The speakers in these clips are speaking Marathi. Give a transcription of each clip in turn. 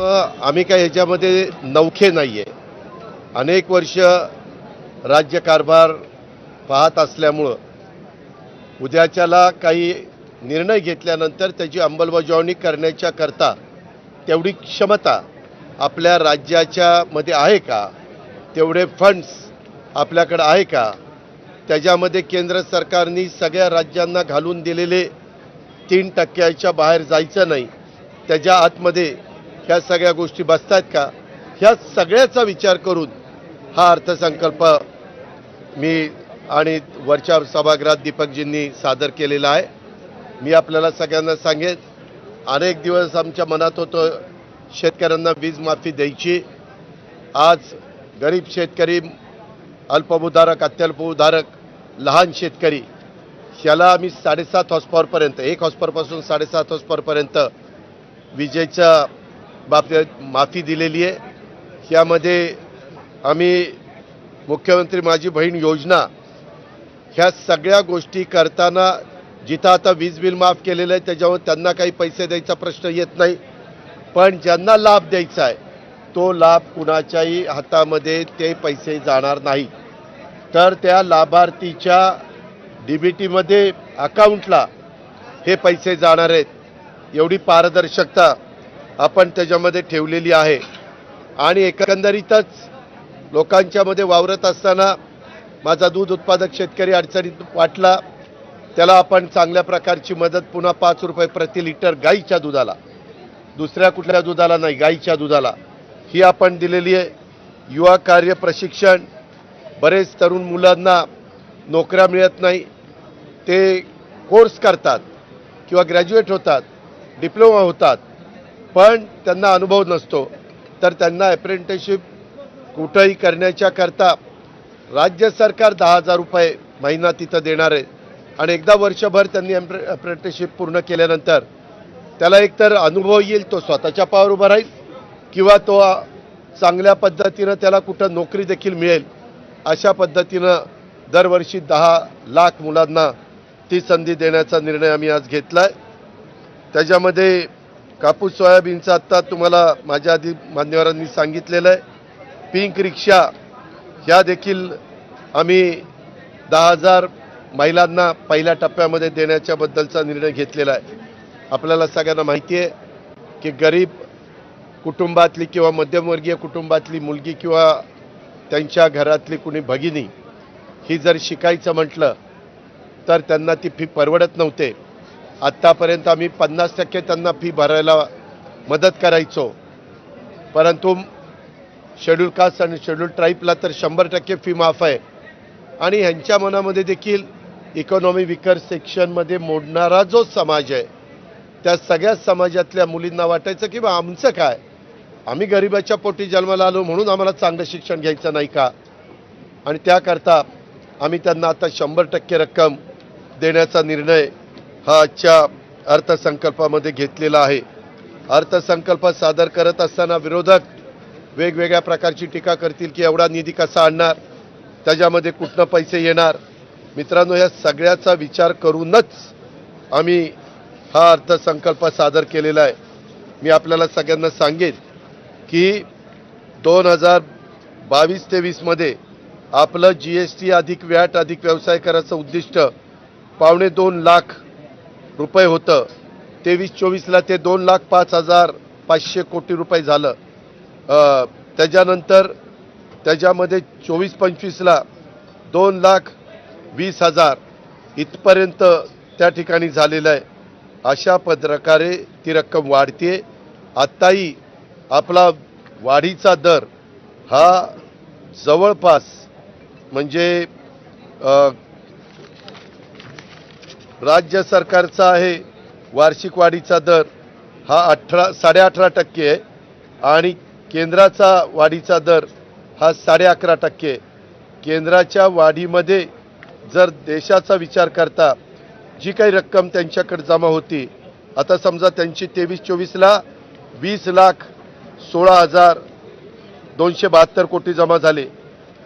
आम्ही काय ह्याच्यामध्ये नौखे नाही आहे अनेक वर्ष राज्यकारभार पाहत असल्यामुळं उद्याच्याला काही निर्णय घेतल्यानंतर त्याची अंमलबजावणी करण्याच्या करता तेवढी क्षमता आपल्या राज्याच्या मध्ये आहे का? तेवढे फंड्स आपल्याकडं आहे का? त्याच्यामध्ये केंद्र सरकारने सगळ्या राज्यांना घालून दिलेले तीन टक्क्याच्या बाहेर जायचं नाही. त्याच्या आतमध्ये ह्या सगळ्या गोष्टी बसतात का? ह्या सगळ्याचा विचार करून हा अर्थसंकल्प मी आणि वरच्या सभागृहात दीपकजींनी सादर केलेला आहे. मी आपल्याला सगळ्यांना सांगेन अनेक दिवस आमच्या मनात होतं शेतकऱ्यांना वीज माफी द्यायची. आज गरीब शेतकरी अल्पभूधारक अत्यल्पभूधारक लहान शेतकरी ह्याला आम्ही साडेसात हॉस्पॉरपर्यंत एक हॉस्पॉरपासून साडेसात हॉस्पॉरपर्यंत विजेच्या बाबतीत माफी दिलेली आहे. यामध्ये आम्ही मुख्यमंत्री माझी बहीण योजना ह्या सगळ्या गोष्टी करताना जिथं आता वीज बिल माफ केलेलं आहे त्याच्यावर त्यांना काही पैसे द्यायचा प्रश्न येत नाही. पण ज्यांना लाभ द्यायचा आहे तो लाभ कुणाच्याही हातामध्ये ते पैसे जाणार नाही. तर त्या लाभार्थीच्या डी बी टीमध्ये अकाउंटला हे पैसे जाणार आहेत. एवढी पारदर्शकता आपण त्याच्यामध्ये ठेवलेली आहे. आणि एकंदरीतच लोकांच्यामध्ये वावरत असताना माझा दूध उत्पादक शेतकरी अडचणीत वाटला. त्याला आपण चांगल्या प्रकारची मदत पुन्हा पाच रुपये प्रति लिटर गाईच्या दुधाला. दुसऱ्या कुठल्या दुधाला नाही गाईच्या दुधाला. ही आपण दिलेली आहे. युवा कार्य प्रशिक्षण. बरेच तरुण मुलांना नोकऱ्या मिळत नाही. ते कोर्स करतात किंवा ग्रॅज्युएट होतात डिप्लोमा होतात. पण त्यांना अनुभव नसतो. तर त्यांना अप्रेंटिसशिप कुठंही करण्याच्या करता राज्य सरकार दहा हजार रुपये महिना तिथं देणार आहे. आणि एकदा वर्षभर त्यांनी अप्रेंटिसशिप पूर्ण केल्यानंतर त्याला एकतर अनुभव येईल तो स्वतःच्या पावर उभा राहील किंवा तो चांगल्या पद्धतीनं त्याला कुठं नोकरी देखील मिळेल अशा पद्धतीनं दरवर्षी दहा लाख मुलांना ती संधी देण्याचा निर्णय आम्ही आज घेतला आहे त्याच्यामध्ये कापूस सोयाबीनचं आत्ता तुम्हाला माझ्या आधी मान्यवरांनी सांगितलेलं आहे. पिंक रिक्षा ह्या देखील आम्ही दहा हजार महिलांना पहिल्या टप्प्यामध्ये देण्याच्या बद्दलचा निर्णय घेतलेला आहे. आपल्याला सगळ्यांना माहिती आहे की गरीब कुटुंबातली किंवा मध्यमवर्गीय कुटुंबातली मुलगी किंवा त्यांच्या घरातली कुणी भगिनी ही जर शिकायचं म्हटलं तर त्यांना ती फी परवडत नव्हते. आत्तापर्यंत आम्ही पन्नास टक्के त्यांना फी भरायला मदत करायचो. परंतु शेड्यूल कास्ट आणि शेड्यूल ट्राईबला तर शंभर टक्के फी माफ आहे. आणि ह्यांच्या मनामध्ये देखील इकॉनॉमी विकर सेक्शनमध्ये मोडणारा जो समाज आहे त्या सगळ्या समाजातल्या मुलींना वाटायचं की बा आमचं काय? आम्ही गरिबाच्या पोटी जन्माला आलो म्हणून आम्हाला चांगलं शिक्षण घ्यायचं नाही का? आणि त्याकरता आम्ही त्यांना आता शंभर टक्के रक्कम देण्याचा निर्णय हा आजच्या अर्थसंकल्पामध्ये घेतलेला आहे. अर्थसंकल्प सादर करत असताना विरोधक वेगवेगळ्या प्रकारची टीका करतील की एवढा निधी कसा आणणार? त्याच्यामध्ये कुठनं पैसे येणार? मित्रांनो या सगळ्याचा विचार करूनच आम्ही हा अर्थसंकल्प सादर केलेला आहे. मी आपल्याला सगळ्यांना सांगेन की दोन हजार बावीस तेवीसमध्ये आपलं जी एस टी अधिक व्याट अधिक व्यवसाय करायचं उद्दिष्ट पावणे दोन लाख रुपये होतं. तेवीस चोवीसला ते दोन लाख पाच हजार पाचशे कोटी रुपये झालं. त्याच्यानंतर त्याच्यामध्ये चोवीस पंचवीसला दोन लाख वीस हजार इथपर्यंत त्या ठिकाणी झालेलं आहे. अशा प्रकारे ती रक्कम वाढते आत्ताही आपला वाढीचा दर हा जवळपास म्हणजे राज्य सरकारचा आहे वार्षिक वाढीचा दर हा अठरा साडेअठरा टक्के आहे आणि केंद्राचा वाढीचा दर हा साडे अकरा टक्के केंद्राच्या वाढीमध्ये जर देशाचा विचार करता जी काही रक्कम त्यांच्याकडे जमा होती आता समजा त्यांची तेवीस चोवीसला वीस लाख सोळा हजार दोनशे बहात्तर कोटी जमा झाले.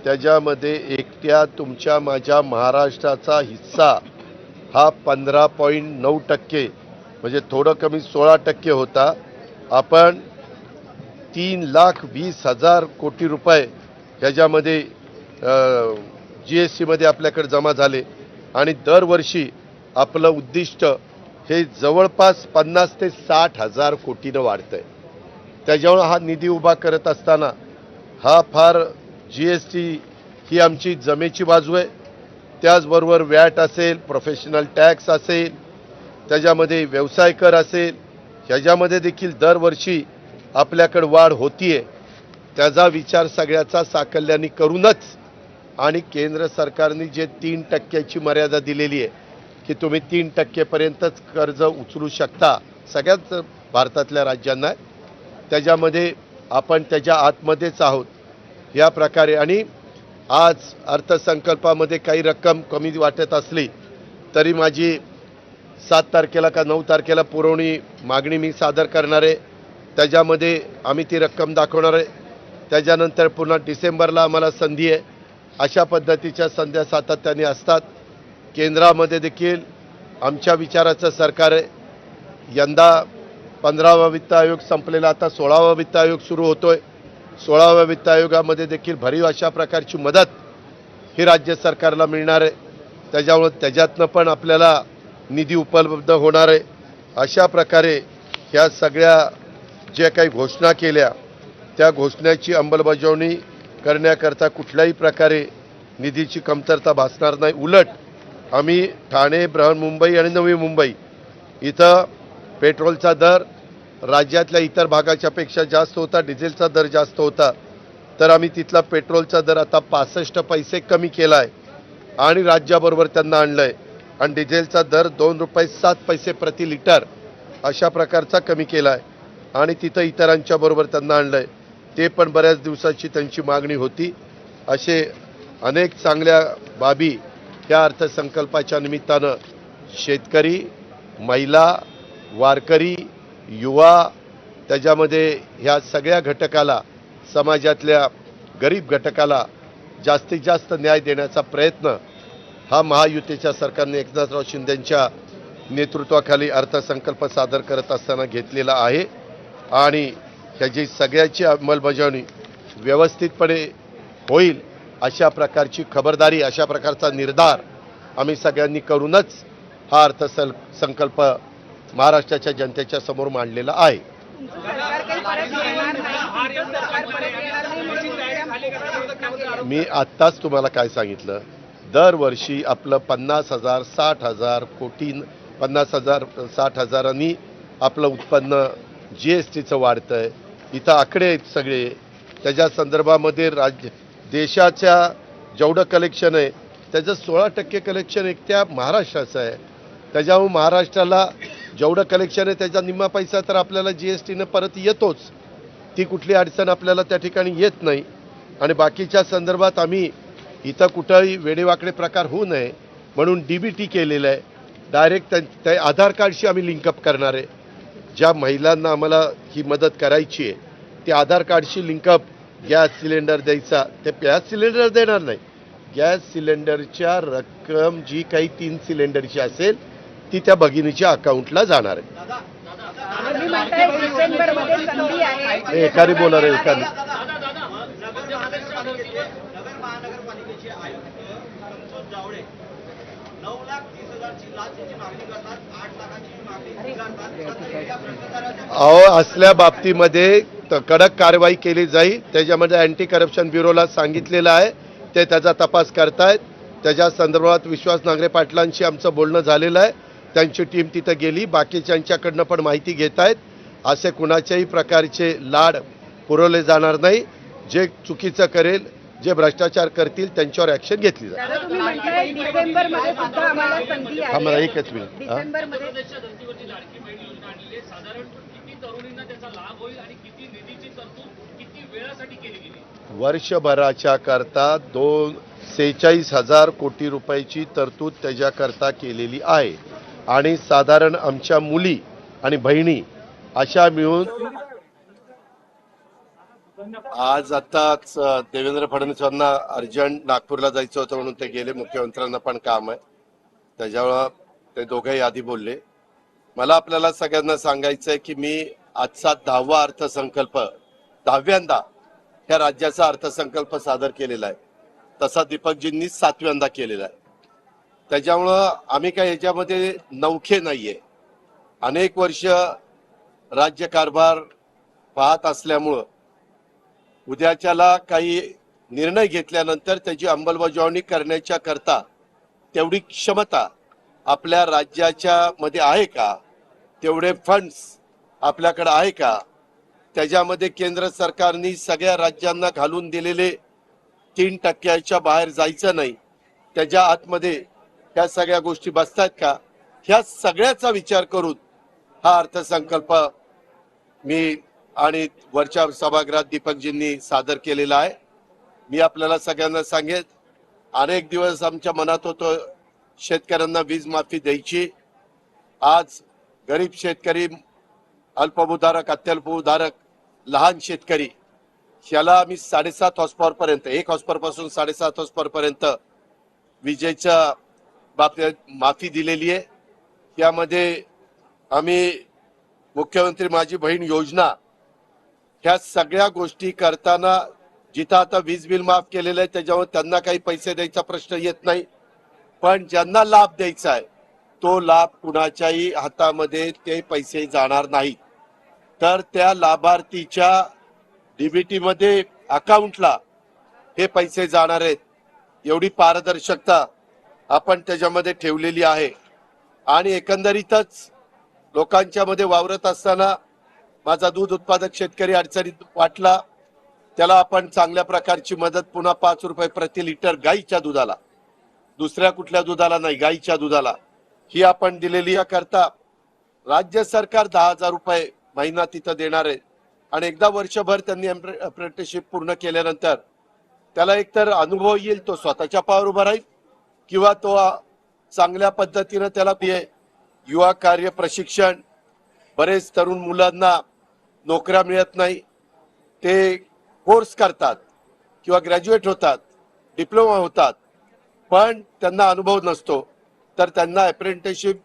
त्याच्यामध्ये एकट्या तुमच्या माझ्या महाराष्ट्राचा हिस्सा हा पंधरा पॉईंट नऊ टक्के म्हणजे थोडं कमी सोळा टक्के होता. आपण तीन लाख वीस हजार कोटी रुपये ह्याच्यामध्ये जी एस टीमध्ये आपल्याकडे जमा झाले. आणि दरवर्षी आपलं उद्दिष्ट हे जवळपास पन्नास ते साठ हजार कोटीनं वाढतं आहे त्याच्यामुळं हा निधी उभा करत असताना हा फार जी एस टी ही आमची जमेची बाजू आहे. त्याचबरोबर वॅट असेल प्रोफेशनल टॅक्स असेल त्याच्यामध्ये व्यवसाय कर असेल ह्याच्यामध्ये देखील दरवर्षी आपल्याकडे वाढ होतीये. त्याचा विचार सगळ्याचा साकल्याने करूनच आणि केंद्र सरकारने जे तीन टक्क्याची मर्यादा दिलेली आहे की तुम्ही तीन टक्केपर्यंतच कर्ज उचलू शकता सगळ्याच भारतातल्या राज्यांना. त्याच्यामध्ये आपण त्याच्या आतमध्येच आहोत. या प्रकारे आणि आज अर्थसंकल्पामध्ये काही रक्कम कमी वाटत असली तरी माझी सात तारखेला का नऊ तारखेला पुरवणी मागणी मी सादर करणार आहे. त्याच्यामध्ये आम्ही ती रक्कम दाखवणार आहे. त्याच्यानंतर पुन्हा डिसेंबरला आम्हाला संधी आहे. अशा पद्धतीच्या संध्या सातत्याने असतात. केंद्रामध्ये देखील आमच्या विचाराचं सरकार आहे. यंदा पंधरावा वित्त आयोग संपलेला आता सोळावा वित्त आयोग सुरू होतो आहे सोळाव्या वित्त आयोगामध्ये देखील भरीव अशा प्रकारची मदत ही राज्य सरकारला मिळणार आहे. त्याच्यामुळं त्याच्यातनं पण आपल्याला निधी उपलब्ध होणार आहे. अशा प्रकारे ह्या सगळ्या ज्या काही घोषणा केल्या त्या घोषणाची अंमलबजावणी करण्याकरता कुठल्याही प्रकारे निधीची कमतरता भासणार नाही. उलट आम्ही ठाणे बृहन्मुंबई आणि नवी मुंबई इथं पेट्रोलचा दर राज्यातल्या इतर भागाच्यापेक्षा जास्त होता डिझेलचा दर जास्त होता. तर आम्ही तिथला पेट्रोलचा दर आता पासष्ट पैसे कमी केला आहे आणि राज्याबरोबर त्यांना आणलं आहे आणि डिझेलचा दर दोन रुपये सात पैसे प्रति लिटर अशा प्रकारचा कमी केला आहे आणि तिथं इतरांच्या बरोबर त्यांना आणलं आहे ते पण बऱ्याच दिवसाची त्यांची मागणी होती. असे अनेक चांगल्या बाबी त्या अर्थसंकल्पाच्या निमित्तानं शेतकरी महिला वारकरी युवा त्याच्यामध्ये ह्या सगळ्या घटकाला समाजातल्या गरीब घटकाला जास्तीत जास्त न्याय देण्याचा प्रयत्न हा महायुतीच्या सरकारने एकनाथराव शिंदेंच्या नेतृत्वाखाली अर्थसंकल्प सादर करत असताना घेतलेला आहे. आणि त्याची सगळ्याची अंमलबजावणी व्यवस्थितपणे होईल अशा प्रकारची खबरदारी अशा प्रकारचा निर्धार आम्ही सगळ्यांनी करूनच हा अर्थसल संकल्प महाराष्ट्राच्या जनतेच्या समोर मांडलेला आहे. मी आत्ताच तुम्हाला काय सांगितलं? दरवर्षी आपलं पन्नास हजार साठ हजार कोटी पन्नास हजार साठ हजारांनी आपलं उत्पन्न जी एस टीचं वाढतं आहे इथं आकडे आहेत सगळे. त्याच्या संदर्भामध्ये राज्य देशाच्या जेवढं कलेक्शन आहे त्याचं सोळा टक्के कलेक्शन एक त्या महाराष्ट्राचं आहे. त्याच्यामुळे महाराष्ट्राला जेवढं कलेक्शन आहे त्याचा निम्मा पैसा तर आपल्याला जी एस टीनं परत येतोच. ती कुठली अडचण आपल्याला त्या ठिकाणी येत नाही. आणि बाकीच्या संदर्भात आम्ही इथं कुठंही वेडेवाकडे प्रकार होऊ नये म्हणून डी बी टी केलेलं आहे. डायरेक्ट त्या आधार कार्डशी आम्ही लिंकअप करणार आहे. ज्या महिलांना आम्हाला ही मदत करायची आहे ते आधार कार्डशी लिंकअप गॅस सिलेंडर द्यायचा. ते गॅस सिलेंडर देणार नाही. गॅस सिलेंडरच्या रक्कम जी काही तीन सिलेंडरची असेल ती त्या भगिनीच्या अकाउंटला जाणार आहे मध्ये संधी आहे हे एकाने बोला रे एकाने नगर महानगरपालिकेचे आयुक्त संतोष जावळे नऊ लाख तीस हजारची लाचेची मागणी करतात आठ लाखाची मागणी करतात या भ्रष्टाचाराच्या अहो असल्या बाबतीमध्ये कडक कारवाई केली जाईल त्याच्यामध्ये अँटी करप्शन ब्युरोला सांगितलेलं आहे ते त्याचा तपास करतायत त्याच्या संदर्भात विश्वास नांगरे पाटलांशी आमचं बोलणं झालेलं आहे त्यांची टीम तिथं गेली. बाकीच्यांच्याकडनं पण माहिती घेत आहेत असे कुणाच्याही प्रकारचे लाड पुरवले जाणार नाही. जे चुकीचं करेल जे भ्रष्टाचार करतील त्यांच्यावर ॲक्शन घेतली जाईल. हा मला एकच मिनिट? डिसेंबरमध्ये देशाच्या धर्तीवरची लाडकी बहीण योजना आणली आहे. साधारण किती तरुणींना त्याचा लाभ होईल आणि किती निधीची तरतूद किती वेळासाठी केली गेली? वर्षभराच्या करता दोन सेहेचाळीस हजार कोटी रुपयाची तरतूद त्याच्याकरता केलेली आहे. आणि साधारण आमच्या मुली आणि बहिणी अशा मिळून आज आताच देवेंद्र देवेंद्र फडणवीसांना अर्जंट नागपूरला जायचं होतं म्हणून ते गेले. मुख्यमंत्र्यांना पण काम आहे. त्याच्यामुळं ते दोघेही आधी बोलले. मला आपल्याला सगळ्यांना सांगायचं आहे की मी आजचा दहावा अर्थसंकल्प दहाव्यांदा ह्या राज्याचा अर्थसंकल्प सादर केलेला आहे. तसा दीपकजींनी सातव्यांदा केलेला आहे. त्याच्यामुळं आम्ही काय याच्यामध्ये नौखे नाहीये. अनेक वर्ष राज्य कारभार पाहत असल्यामुळं उद्याच्याला काही निर्णय घेतल्यानंतर त्याची अंमलबजावणी करण्याच्या करता तेवढी क्षमता आपल्या राज्याच्या मध्ये आहे का? तेवढे फंड्स आपल्याकडे आहे का? त्याच्यामध्ये केंद्र सरकारने सगळ्या राज्यांना घालून दिलेले तीन टक्क्याच्या बाहेर जायचं नाही. त्याच्या आतमध्ये ह्या सगळ्या गोष्टी बसतात का? ह्या सगळ्याचा विचार करून हा अर्थसंकल्प मी आणि वरच्या सभागृहात दीपकजींनी सादर केलेला आहे. मी आपल्याला सगळ्यांना सांगेन अनेक दिवस आमच्या मनात होतो शेतकऱ्यांना वीज माफी द्यायची. आज गरीब शेतकरी अल्पभूधारक अत्यल्पभूधारक लहान शेतकरी ह्याला आम्ही साडेसात हॉस्पॉर पर्यंत एक हॉस्पॉरपासून साडेसात हॉस्पॉर पर्यंत विजेच्या बाबतीत माफी दिलेली आहे. यामध्ये आम्ही मुख्यमंत्री माझी बहीण योजना ह्या सगळ्या गोष्टी करताना जिथं आता वीज बिल माफ केलेलं आहे त्याच्यामुळे त्यांना काही पैसे द्यायचा प्रश्न येत नाही. पण ज्यांना लाभ द्यायचा आहे तो लाभ कुणाच्याही हातामध्ये ते पैसे जाणार नाहीत. तर त्या लाभार्थीच्या डीबीटीमध्ये अकाउंटला हे पैसे जाणार आहेत. एवढी पारदर्शकता आपण त्याच्यामध्ये ठेवलेली आहे. आणि एकंदरीतच लोकांच्या मध्ये वावरत असताना माझा दूध उत्पादक शेतकरी अडचणीत वाटला. त्याला आपण चांगल्या प्रकारची मदत पुन्हा पाच रुपये प्रति लिटर गाईच्या दुधाला. दुसऱ्या कुठल्या दुधाला नाही गाईच्या दुधाला. ही आपण दिलेली करता राज्य सरकार दहा हजार रुपये महिना तिथं देणार आहे. आणि एकदा वर्षभर त्यांनी अप्रेंटिसशिप पूर्ण केल्यानंतर त्याला एकतर अनुभव येईल तो स्वतःच्या पावर उभा राहील किंवा तो चांगल्या पद्धतीनं त्याला युवा कार्य प्रशिक्षण बरेच तरुण मुलांना नोकऱ्या मिळत नाही ते कोर्स करतात किंवा ग्रॅज्युएट होतात डिप्लोमा होतात पण त्यांना अनुभव नसतो. तर त्यांना अप्रेंटिसशिप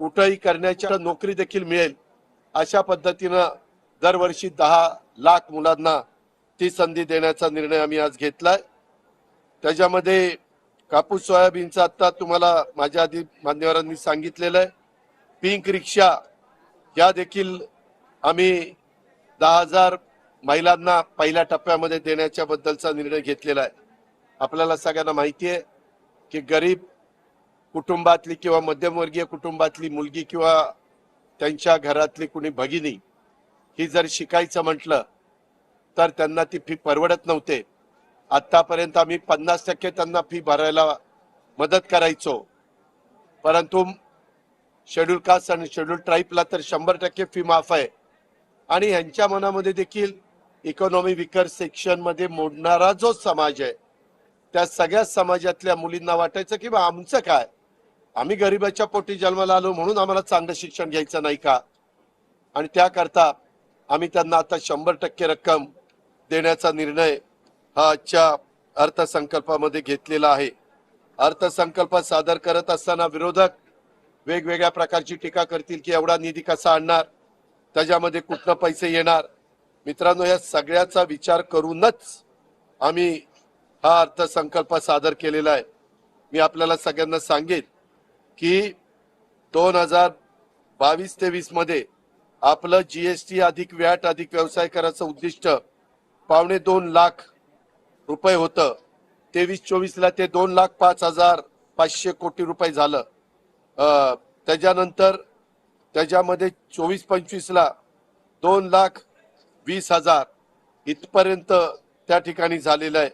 कुठंही करण्याच्या नोकरी देखील मिळेल अशा पद्धतीनं दरवर्षी दहा लाख मुलांना ती संधी देण्याचा निर्णय आम्ही आज घेतलाय. त्याच्यामध्ये कापूस सोयाबीनचा आत्ता तुम्हाला माझ्या आधी मान्यवरांनी सांगितलेलं आहे. पिंक रिक्षा या देखील आम्ही दहा हजार महिलांना पहिल्या टप्प्यामध्ये देण्याच्या बद्दलचा निर्णय घेतलेला आहे. आपल्याला सगळ्यांना माहिती आहे की गरीब कुटुंबातली किंवा मध्यमवर्गीय कुटुंबातली मुलगी किंवा त्यांच्या घरातली कुणी भगिनी ही जर शिकायचं म्हटलं तर त्यांना ती फी परवडत नव्हते. आतापर्यंत आम्ही पन्नास टक्के त्यांना फी भरायला मदत करायचो. परंतु शेड्यूल कास्ट आणि शेड्यूल ट्राईबला तर शंभर टक्के फी माफ आहे. आणि यांच्या मनामध्ये देखील इकॉनॉमी विकर सेक्शनमध्ये मोडणारा जो समाज आहे त्या सगळ्या समाजातल्या मुलींना वाटायचं की बा आमचं काय? आम्ही गरिबाच्या पोटी जन्माला आलो म्हणून आम्हाला चांगलं शिक्षण घ्यायचं नाही का? आणि त्याकरता आम्ही त्यांना आता शंभर टक्के रक्कम देण्याचा निर्णय हा आजच्या अर्थसंकल्पामध्ये घेतलेला आहे. अर्थसंकल्प सादर करत असताना विरोधक वेगवेगळ्या प्रकारची टीका करतील की एवढा निधी कसा आणणार? त्याच्यामध्ये कुठनं पैसे येणार? मित्रांनो या सगळ्याचा विचार करूनच आम्ही हा अर्थसंकल्प सादर केलेला आहे. मी आपल्याला सगळ्यांना सांगेन की दोन हजार बावीस तेवीसमध्ये आपलं जीएसटी अधिक व्याट अधिक व्यवसाय करायचं उद्दिष्ट पावणे दोन लाख रुपये होतं. तेवीस चोवीसला ते दोन लाख पाच हजार पाचशे कोटी रुपये झालं. त्याच्यानंतर त्याच्यामध्ये चोवीस पंचवीसला दोन लाख वीस हजार इथपर्यंत त्या ठिकाणी झालेलं आहे.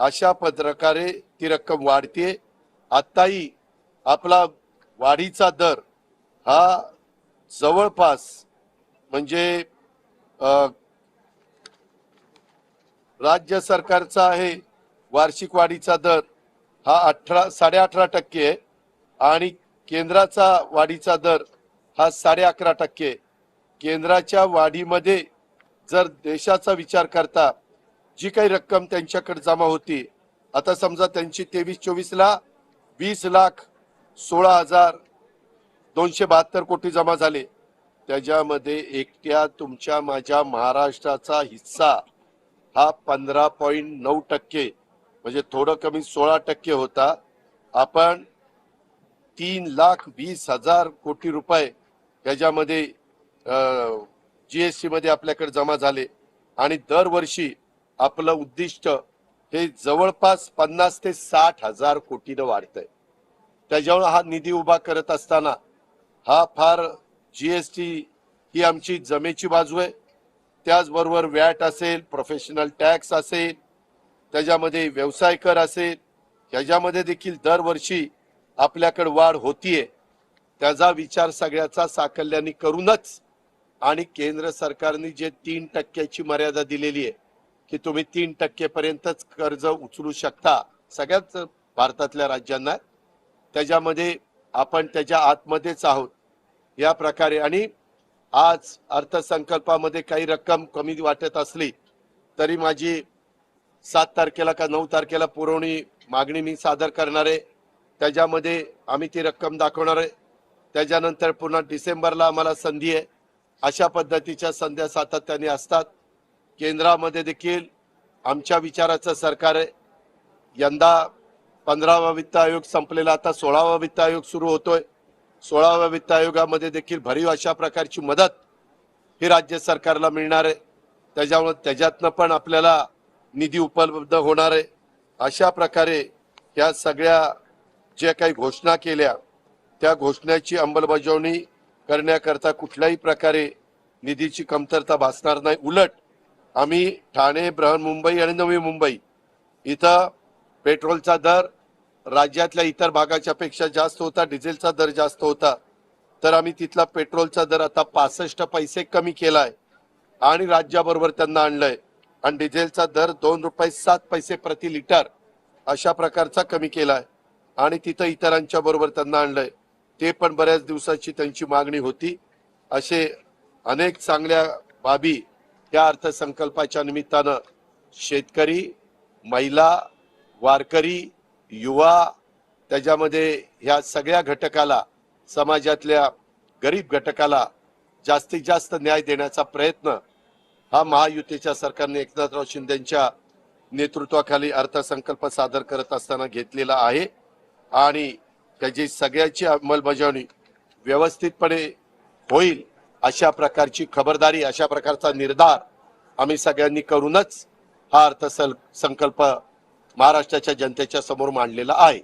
अशा प्रकारे ती रक्कम वाढते आत्ताही आपला वाढीचा दर हा जवळपास म्हणजे राज्य सरकारचा आहे वार्षिक वाढीचा दर हा अठरा साडे अठरा टक्के आहे आणि केंद्राचा वाढीचा दर हा साडे अकरा टक्के केंद्राच्या वाढीमध्ये जर देशाचा विचार करता जी काही रक्कम त्यांच्याकडे जमा होती आता समजा त्यांची तेवीस चोवीसला वीस लाख सोळा हजार दोनशे बहात्तर कोटी जमा झाले. त्याच्यामध्ये एकट्या तुमच्या माझ्या महाराष्ट्राचा हिस्सा हा पंधरा पॉईंट नऊ टक्के म्हणजे थोडं कमी सोळा टक्के होता. आपण तीन लाख वीस हजार कोटी रुपये याच्यामध्ये जीएसटी मध्ये आपल्याकडे जमा झाले. आणि दरवर्षी आपलं उद्दिष्ट हे जवळपास पन्नास ते साठ हजार कोटीनं वाढतंय. त्याच्यामुळे हा निधी उभा करत असताना हा फार जीएसटी ही आमची जमेची बाजू आहे. त्याचबरोबर वॅट असेल प्रोफेशनल टॅक्स असेल त्याच्यामध्ये व्यवसाय कर असेल ह्याच्यामध्ये देखील दरवर्षी आपल्याकडे वाढ होतीये. त्याचा विचार सगळ्याचा साकल्याने करूनच आणि केंद्र सरकारने जे तीन टक्क्याची मर्यादा दिलेली आहे की तुम्ही तीन टक्केपर्यंतच कर्ज उचलू शकता सगळ्याच भारतातल्या राज्यांना त्याच्यामध्ये आपण त्याच्या आतमध्येच आहोत. या प्रकारे आणि आज अर्थसंकल्पामध्ये काही रक्कम कमी वाटत असली तरी माझी सात तारखेला का नऊ तारखेला पुरवणी मागणी मी सादर करणार आहे. त्याच्यामध्ये आम्ही ती रक्कम दाखवणार आहे. त्याच्यानंतर पुन्हा डिसेंबरला आम्हाला संधी आहे. अशा पद्धतीच्या संध्या सातत्याने असतात. केंद्रामध्ये देखील आमच्या विचाराचं सरकार आहे. यंदा पंधरावा वित्त आयोग संपलेला आता सोळावा वित्त आयोग सुरू होतोय. सोळाव्या वित्त आयोगामध्ये देखील भरीव अशा प्रकारची मदत ही राज्य सरकारला मिळणार आहे. त्याच्यामुळे त्याच्यातनं पण आपल्याला निधी उपलब्ध होणार आहे. अशा प्रकारे या सगळ्या ज्या काही घोषणा केल्या त्या घोषणाची अंमलबजावणी करण्याकरता कुठल्याही प्रकारे निधीची कमतरता भासणार नाही. उलट आम्ही ठाणे बृहन्मुंबई आणि नवी मुंबई इथं पेट्रोलचा दर राज्यातल्या इतर भागाच्या पेक्षा जास्त होता डिझेलचा दर जास्त होता. तर आम्ही तिथला पेट्रोलचा दर आता पासष्ट पैसे कमी केलाय आणि राज्याबरोबर त्यांना आणलंय. आणि डिझेलचा दर दोन रुपये सात पैसे प्रति लिटर अशा प्रकारचा कमी केलाय. आणि तिथं इतरांच्या बरोबर त्यांना आणलंय. ते पण बऱ्याच दिवसाची त्यांची मागणी होती. असे अनेक चांगल्या बाबी या अर्थसंकल्पाच्या निमित्तानं शेतकरी महिला वारकरी युवा त्याच्यामध्ये ह्या सगळ्या घटकाला समाजातल्या गरीब घटकाला जास्तीत जास्त न्याय देण्याचा प्रयत्न हा महायुतीच्या सरकारने एकनाथराव शिंदेच्या नेतृत्वाखाली अर्थसंकल्प सादर करत असताना घेतलेला आहे. आणि त्याची सगळ्याची अंमलबजावणी व्यवस्थितपणे होईल अशा प्रकारची खबरदारी अशा प्रकारचा निर्धार आम्ही सगळ्यांनी करूनच हा अर्थसंकल्प महाराष्ट्राच्या जनतेच्या समोर मांडलेला आहे.